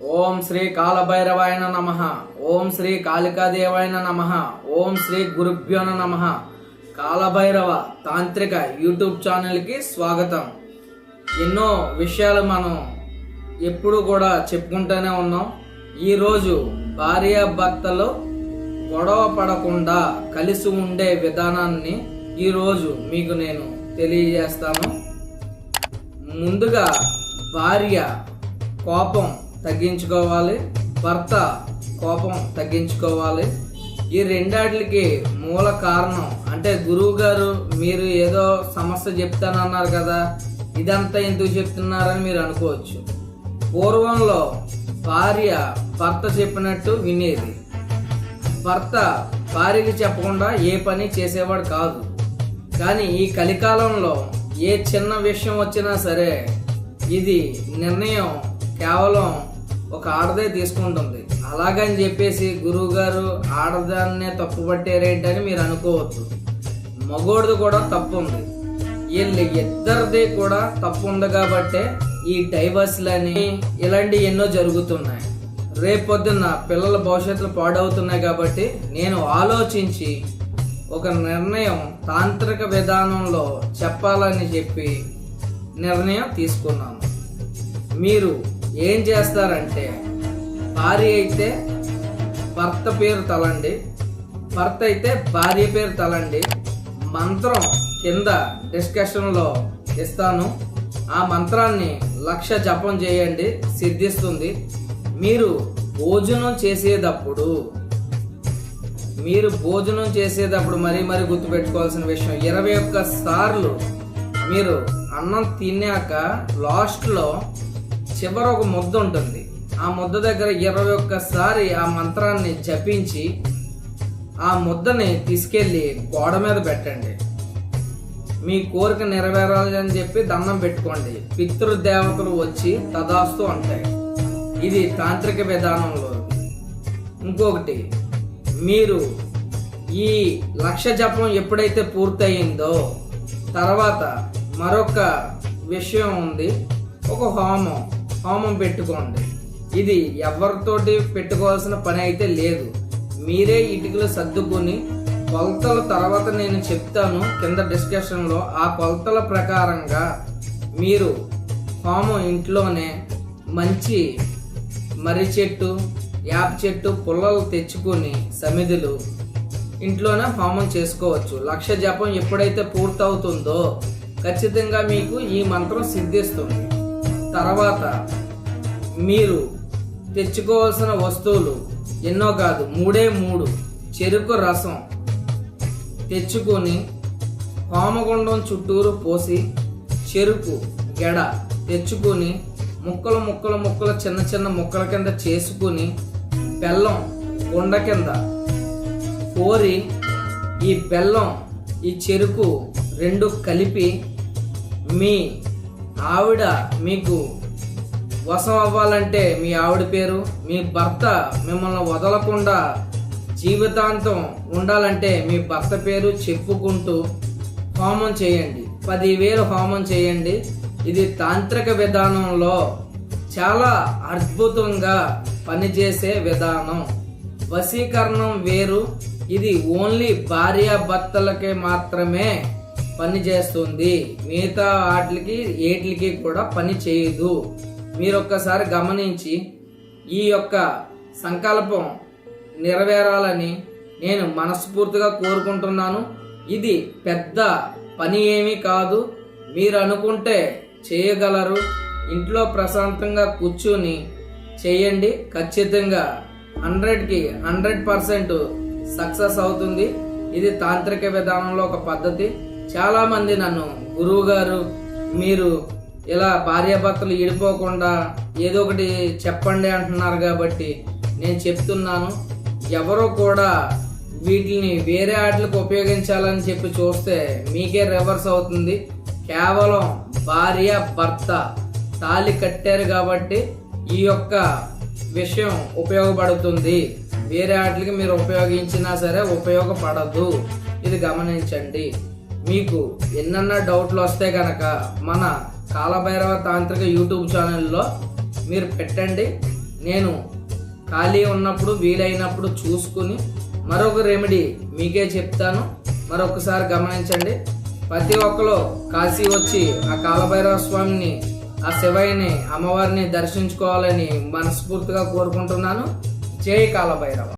ఓం శ్రీ కాలభైరవాయన నమ. ఓం శ్రీ కాళికాదేవాయన నమ. ఓం శ్రీ గురుభ్యోన నమ. కాలభైరవ తాంత్రిక యూట్యూబ్ ఛానల్కి స్వాగతం. ఎన్నో విషయాలు మనం ఎప్పుడు కూడా చెప్పుకుంటూనే ఉన్నాం. ఈరోజు భార్యాభర్తలు గొడవ పడకుండా కలిసి ఉండే విధానాన్ని ఈరోజు మీకు నేను తెలియజేస్తాను. ముందుగా భార్య కోపం తగ్గించుకోవాలి. భర్త కోపం తగ్గించుకోవాలి. ఈ రెండాటికి మూల కారణం అంటే గురువు గారు మీరు ఏదో సమస్య చెప్తానన్నారు కదా ఇదంతా ఎందుకు చెప్తున్నారని మీరు అనుకోవచ్చు. పూర్వంలో భార్య భర్త చెప్పినట్టు వినేది. భర్త భార్యకి చెప్పకుండా ఏ పని చేసేవాడు కాదు. కానీ ఈ కలికాలంలో ఏ చిన్న విషయం వచ్చినా సరే ఇది నిర్ణయం కేవలం ఒక ఆడదే తీసుకుంటుంది. అలాగని చెప్పేసి గురువుగారు ఆడదాన్నే తప్పు పట్టారేంటని మీరు అనుకోవద్దు. మగోడిది కూడా తప్పు ఉంది. వీళ్ళు ఇద్దరిది కూడా తప్పు ఉంది కాబట్టే ఈ డైవర్స్లని ఇలాంటి ఎన్నో జరుగుతున్నాయి. రేపొద్దున్న పిల్లల భవిష్యత్తులు పాడవుతున్నాయి కాబట్టి నేను ఆలోచించి ఒక నిర్ణయం తాంత్రిక విధానంలో చెప్పాలని చెప్పి నిర్ణయం తీసుకున్నాను. మీరు ఏం చేస్తారంటే భార్య అయితే భర్త పేరు తలండి భర్త అయితే భార్య పేరు తలండి. మంత్రం కింద డిస్కషన్లో ఇస్తాను. ఆ మంత్రాన్ని లక్ష జపం చేయండి సిద్ధిస్తుంది. మీరు భోజనం చేసేటప్పుడు మీరు భోజనం చేసేటప్పుడు మరీ మరీ గుర్తుపెట్టుకోవాల్సిన విషయం ఇరవై ఒక్క సార్లు మీరు అన్నం తిన్నాక లాస్ట్లో చివర ఒక ముద్ద ఉంటుంది. ఆ ముద్ద దగ్గర ఇరవై ఒక్కసారి ఆ మంత్రాన్ని జపించి ఆ ముద్దని తీసుకెళ్ళి గోడ మీద పెట్టండి. మీ కోరిక నెరవేరాలి అని చెప్పి దండం పెట్టుకోండి. పితృదేవతలు వచ్చి తదాస్తు అంటాయి. ఇది తాంత్రిక విధానంలో ఇంకొకటి మీరు ఈ లక్ష జపం ఎప్పుడైతే పూర్తయిందో తర్వాత మరొక విషయం ఉంది. ఒక హోమం. హోమం పెట్టుకోండి. ఇది ఎవరితోటి పెట్టుకోవాల్సిన పని అయితే లేదు. మీరే ఇటుకలు సర్దుకొని కొలతల తర్వాత నేను చెప్తాను కింద డిస్కషన్లో ఆ కొలతల ప్రకారంగా మీరు హోమం ఇంట్లోనే మంచి మర్రి చెట్టు యాప చెట్టు పుల్లలు తెచ్చుకొని సమిధులు ఇంట్లోనే హోమం చేసుకోవచ్చు. లక్ష జపం ఎప్పుడైతే పూర్తవుతుందో ఖచ్చితంగా మీకు ఈ మంత్రం సిద్ధిస్తుంది. తర్వాత మీరు తెచ్చుకోవాల్సిన వస్తువులు ఎన్నో కాదు మూడే మూడు. చెరుకు రసం తెచ్చుకొని హోమగుండం చుట్టూరు పోసి చెరుకు గెడ తెచ్చుకొని ముక్కలు ముక్కలు ముక్కలు చిన్న చిన్న ముక్కల కింద చేసుకుని బెల్లం గుండ కింద కోరి ఈ బెల్లం ఈ చెరుకు రెండు కలిపి మీ ఆవిడ మీకు వశం అవ్వాలంటే మీ ఆవిడ పేరు మీ భర్త మిమ్మల్ని వదలకుండా జీవితాంతం ఉండాలంటే మీ భర్త పేరు చెప్పుకుంటూ హోమం చేయండి. పదివేలు హోమం చేయండి. ఇది తాంత్రిక విధానంలో చాలా అద్భుతంగా పనిచేసే విధానం. వశీకరణం వేరు. ఇది ఓన్లీ భార్యాభర్తలకే మాత్రమే పని చేస్తుంది. మిగతా వాటికి ఏటికి కూడా పని చేయదు. మీరు ఒక్కసారి గమనించి ఈ యొక్క సంకల్పం నెరవేరాలని నేను మనస్ఫూర్తిగా కోరుకుంటున్నాను. ఇది పెద్ద పని ఏమీ కాదు. మీరు అనుకుంటే చేయగలరు. ఇంట్లో ప్రశాంతంగా కూర్చుని చేయండి. ఖచ్చితంగా హండ్రెడ్కి హండ్రెడ్ పర్సెంట్ సక్సెస్ అవుతుంది. ఇది తాంత్రిక విధానంలో ఒక పద్ధతి. చాలామంది నన్ను గురువు గారు మీరు ఇలా భార్యాభర్తలు ఇడిపోకుండా ఏదో ఒకటి చెప్పండి అంటున్నారు కాబట్టి నేను చెప్తున్నాను. ఎవరు కూడా వీటిని వేరే ఆటలకు ఉపయోగించాలని చెప్పి చూస్తే మీకే రివర్స్ అవుతుంది. కేవలం భార్య భర్త తాళి కట్టారు కాబట్టి ఈ యొక్క విషయం ఉపయోగపడుతుంది. వేరే ఆటలకి మీరు ఉపయోగించినా సరే ఉపయోగపడదు. ఇది గమనించండి. మీకు ఎన్నన్నా డౌట్లు వస్తే కనుక మన కాలభైరవ తాంత్రిక యూట్యూబ్ ఛానల్లో మీరు పెట్టండి. నేను ఖాళీ ఉన్నప్పుడు వీలైనప్పుడు చూసుకుని మరొక రెమెడీ మీకే చెప్తాను. మరొకసారి గమనించండి. ప్రతి ఒక్కరు కాశీ వచ్చి ఆ కాలభైరవ స్వామిని ఆ శివయ్యని అమ్మవారిని దర్శించుకోవాలని మనస్ఫూర్తిగా కోరుకుంటున్నాను. జై కాలభైరవ.